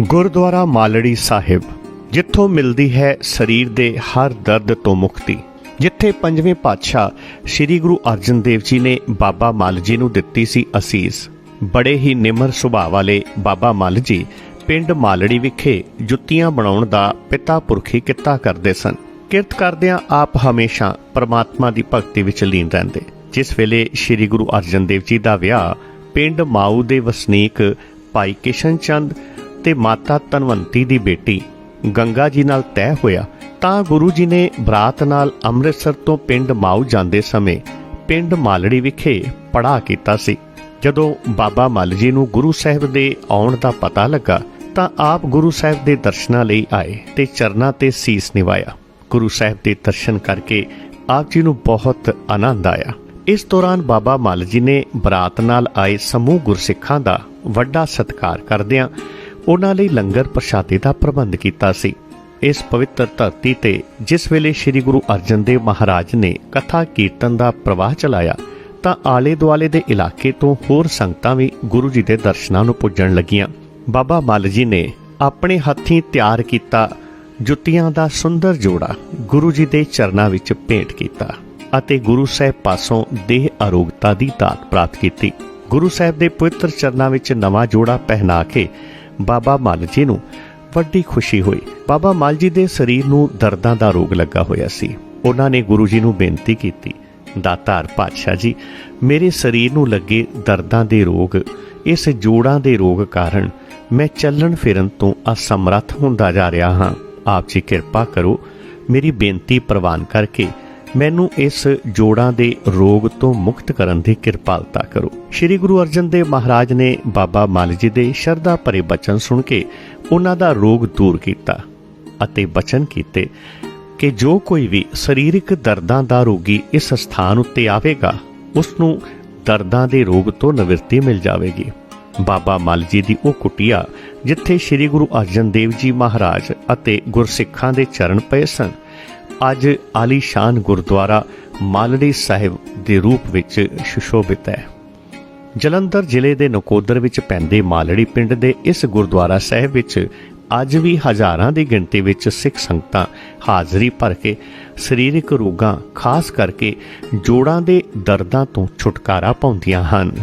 ਗੁਰਦੁਆਰਾ ਮਾਲੜੀ ਸਾਹਿਬ, ਜਿੱਥੋਂ ਮਿਲਦੀ ਹੈ ਸਰੀਰ ਦੇ ਹਰ ਦਰਦ ਤੋਂ ਮੁਕਤੀ। ਜਿੱਥੇ ਪੰਜਵੇਂ ਪਾਤਸ਼ਾਹ ਸ੍ਰੀ ਗੁਰੂ ਅਰਜਨ ਦੇਵ ਜੀ ਨੇ ਬਾਬਾ ਮਾਲ ਜੀ ਨੂੰ ਦਿੱਤੀ ਸੀ ਅਸੀਸ। ਬੜੇ ਹੀ ਨਿਮਰ ਸੁਭਾਅ ਵਾਲੇ ਬਾਬਾ ਮੱਲ ਜੀ ਪਿੰਡ ਮਾਲੜੀ ਵਿਖੇ ਜੁੱਤੀਆਂ ਬਣਾਉਣ ਦਾ ਪਿਤਾ ਪੁਰਖੀ ਕਿੱਤਾ ਕਰਦੇ ਸਨ। ਕਿਰਤ ਕਰਦਿਆਂ ਆਪ ਹਮੇਸ਼ਾ ਪਰਮਾਤਮਾ ਦੀ ਭਗਤੀ ਵਿੱਚ ਲੀਨ ਰਹਿੰਦੇ। ਜਿਸ ਵੇਲੇ ਸ੍ਰੀ ਗੁਰੂ ਅਰਜਨ ਦੇਵ ਜੀ ਦਾ ਵਿਆਹ ਪਿੰਡ ਮਾਊ ਦੇ ਵਸਨੀਕ ਭਾਈ ਕਿਸ਼ਨ ਚੰਦ ਤੇ ਮਾਤਾ ਧਨਵੰਤੀ ਦੀ ਬੇਟੀ ਗੰਗਾ ਜੀ ਨਾਲ ਤੈਅ ਹੋਇਆ ਤਾਂ ਗੁਰੂ ਜੀ ਨੇ ਬਰਾਤ ਨਾਲ ਅੰਮ੍ਰਿਤਸਰ ਤੋਂ ਪਿੰਡ ਮਾਊ ਜਾਂਦੇ ਸਮੇਂ ਪਿੰਡ ਮਾਲੜੀ ਵਿਖੇ ਪੜਾ ਕੀਤਾ ਸੀ। ਜਦੋਂ ਬਾਬਾ ਮੱਲ ਜੀ ਨੂੰ ਗੁਰੂ ਸਾਹਿਬ ਦੇ ਆਉਣ ਦਾ ਪਤਾ ਲੱਗਾ ਤਾਂ ਆਪ ਗੁਰੂ ਸਾਹਿਬ ਦੇ ਦਰਸ਼ਨਾਂ ਲਈ ਆਏ ਤੇ ਚਰਨਾਂ ਤੇ ਸੀਸ ਨਿਵਾਇਆ। ਗੁਰੂ ਸਾਹਿਬ ਦੇ ਦਰਸ਼ਨ ਕਰਕੇ ਆਪ ਜੀ ਨੂੰ ਬਹੁਤ ਆਨੰਦ ਆਇਆ। ਇਸ ਦੌਰਾਨ ਬਾਬਾ ਮੱਲ ਜੀ ਨੇ ਬਰਾਤ ਨਾਲ ਆਏ ਸਮੂਹ ਗੁਰਸਿੱਖਾਂ ਦਾ ਵੱਡਾ ਸਤਿਕਾਰ ਕਰਦਿਆਂ ਉਹਨਾਂ ਲਈ ਲੰਗਰ ਪ੍ਰਸ਼ਾਦੇ ਦਾ ਪ੍ਰਬੰਧ ਕੀਤਾ ਸੀ। ਇਸ ਪਵਿੱਤਰ ਧਰਤੀ ਤੇ ਜਿਸ ਵੇਲੇ ਸ੍ਰੀ ਗੁਰੂ ਅਰਜਨ ਦੇਵ ਮਹਾਰਾਜ ਨੇ ਕਥਾ ਕੀਰਤਨ ਦਾ ਪ੍ਰਵਾਹ ਚਲਾਇਆ, ਤਾਂ ਆਲੇ ਦੁਆਲੇ ਦੇ ਇਲਾਕੇ ਤੋਂ ਹੋਰ ਸੰਗਤਾਂ ਵੀ ਗੁਰੂ ਜੀ ਦੇ ਦਰਸ਼ਨਾਂ ਨੂੰ ਪੁੱਜਣ ਲੱਗੀਆਂ। ਬਾਬਾ ਮੱਲ ਜੀ ਨੇ ਆਪਣੇ ਹੱਥੀਂ ਤਿਆਰ ਕੀਤਾ ਜੁੱਤੀਆਂ ਦਾ ਸੁੰਦਰ ਜੋੜਾ ਗੁਰੂ ਜੀ ਦੇ ਚਰਨਾਂ ਵਿੱਚ ਭੇਂਟ ਕੀਤਾ ਅਤੇ ਗੁਰੂ ਸਾਹਿਬ ਪਾਸੋਂ ਦੇਹ ਅਰੋਗਤਾ ਦੀ ਦਾਤ ਪ੍ਰਾਪਤ ਕੀਤੀ। ਗੁਰੂ ਸਾਹਿਬ ਦੇ ਪਵਿੱਤਰ ਚਰਨਾਂ ਵਿੱਚ ਨਵਾਂ ਜੋੜਾ ਪਹਿਨਾ ਕੇ ਬਾਬਾ ਮਾਲ ਜੀ ਨੂੰ ਵੱਡੀ ਖੁਸ਼ੀ ਹੋਈ। ਬਾਬਾ ਮਾਲ ਜੀ ਦੇ ਸਰੀਰ ਨੂੰ ਦਰਦਾਂ ਦਾ ਰੋਗ ਲੱਗਾ ਹੋਇਆ ਸੀ। ਉਹਨਾਂ ਨੇ ਗੁਰੂ ਜੀ ਨੂੰ ਬੇਨਤੀ ਕੀਤੀ, ਦਾਤਾਰ ਪਾਤਸ਼ਾਹ ਜੀ, ਮੇਰੇ ਸਰੀਰ ਨੂੰ ਲੱਗੇ ਦਰਦਾਂ ਦੇ ਰੋਗ, ਇਸ ਜੋੜਾਂ ਦੇ ਰੋਗ ਕਾਰਨ ਮੈਂ ਚੱਲਣ ਫਿਰਨ ਤੋਂ ਅਸਮਰੱਥ ਹੁੰਦਾ ਜਾ ਰਿਹਾ ਹਾਂ। ਆਪ ਜੀ ਕਿਰਪਾ ਕਰੋ, ਮੇਰੀ ਬੇਨਤੀ ਪ੍ਰਵਾਨ ਕਰਕੇ ਮੈਨੂੰ ਇਸ ਜੋੜਾਂ ਦੇ ਰੋਗ ਤੋਂ ਮੁਕਤ ਕਰਨ ਦੀ ਕਿਰਪਾਲਤਾ ਕਰੋ। ਸ੍ਰੀ ਗੁਰੂ ਅਰਜਨ ਦੇਵ ਮਹਾਰਾਜ ਨੇ ਬਾਬਾ ਮਾਲ ਜੀ ਦੇ ਸ਼ਰਧਾ ਭਰੇ ਬਚਨ ਸੁਣ ਕੇ ਉਹਨਾਂ ਦਾ ਰੋਗ ਦੂਰ ਕੀਤਾ ਅਤੇ ਬਚਨ ਕੀਤੇ ਕਿ ਜੋ ਕੋਈ ਵੀ ਸਰੀਰਕ ਦਰਦਾਂ ਦਾ ਰੋਗੀ ਇਸ ਸਥਾਨ ਉੱਤੇ ਆਵੇਗਾ ਉਸ ਨੂੰ ਦਰਦਾਂ ਦੇ ਰੋਗ ਤੋਂ ਨਿਵਰਤੀ ਮਿਲ ਜਾਵੇਗੀ। ਬਾਬਾ ਮੱਲ ਜੀ ਦੀ ਉਹ ਕੁਟਿਆ ਜਿੱਥੇ ਸ੍ਰੀ ਗੁਰੂ ਅਰਜਨ ਦੇਵ ਜੀ ਮਹਾਰਾਜ ਅਤੇ ਗੁਰਸਿੱਖਾਂ ਦੇ ਚਰਨ ਪਏ ਸਨ ਅੱਜ ਆਲੀਸ਼ਾਨ ਗੁਰਦੁਆਰਾ ਮਾਲੜੀ ਸਾਹਿਬ ਦੇ ਰੂਪ ਵਿੱਚ ਸੁਸ਼ੋਭਿਤ ਹੈ। ਜਲੰਧਰ ਜ਼ਿਲ੍ਹੇ ਦੇ ਨਕੋਦਰ ਵਿੱਚ ਪੈਂਦੇ ਮਾਲੜੀ ਪਿੰਡ ਦੇ ਇਸ ਗੁਰਦੁਆਰਾ ਸਾਹਿਬ ਵਿੱਚ ਅੱਜ ਵੀ ਹਜ਼ਾਰਾਂ ਦੀ ਗਿਣਤੀ ਵਿੱਚ ਸਿੱਖ ਸੰਗਤਾਂ ਹਾਜ਼ਰੀ ਭਰ ਕੇ ਸਰੀਰਕ ਰੋਗਾਂ, ਖਾਸ ਕਰਕੇ ਜੋੜਾਂ ਦੇ ਦਰਦਾਂ ਤੋਂ ਛੁਟਕਾਰਾ ਪਾਉਂਦੀਆਂ ਹਨ।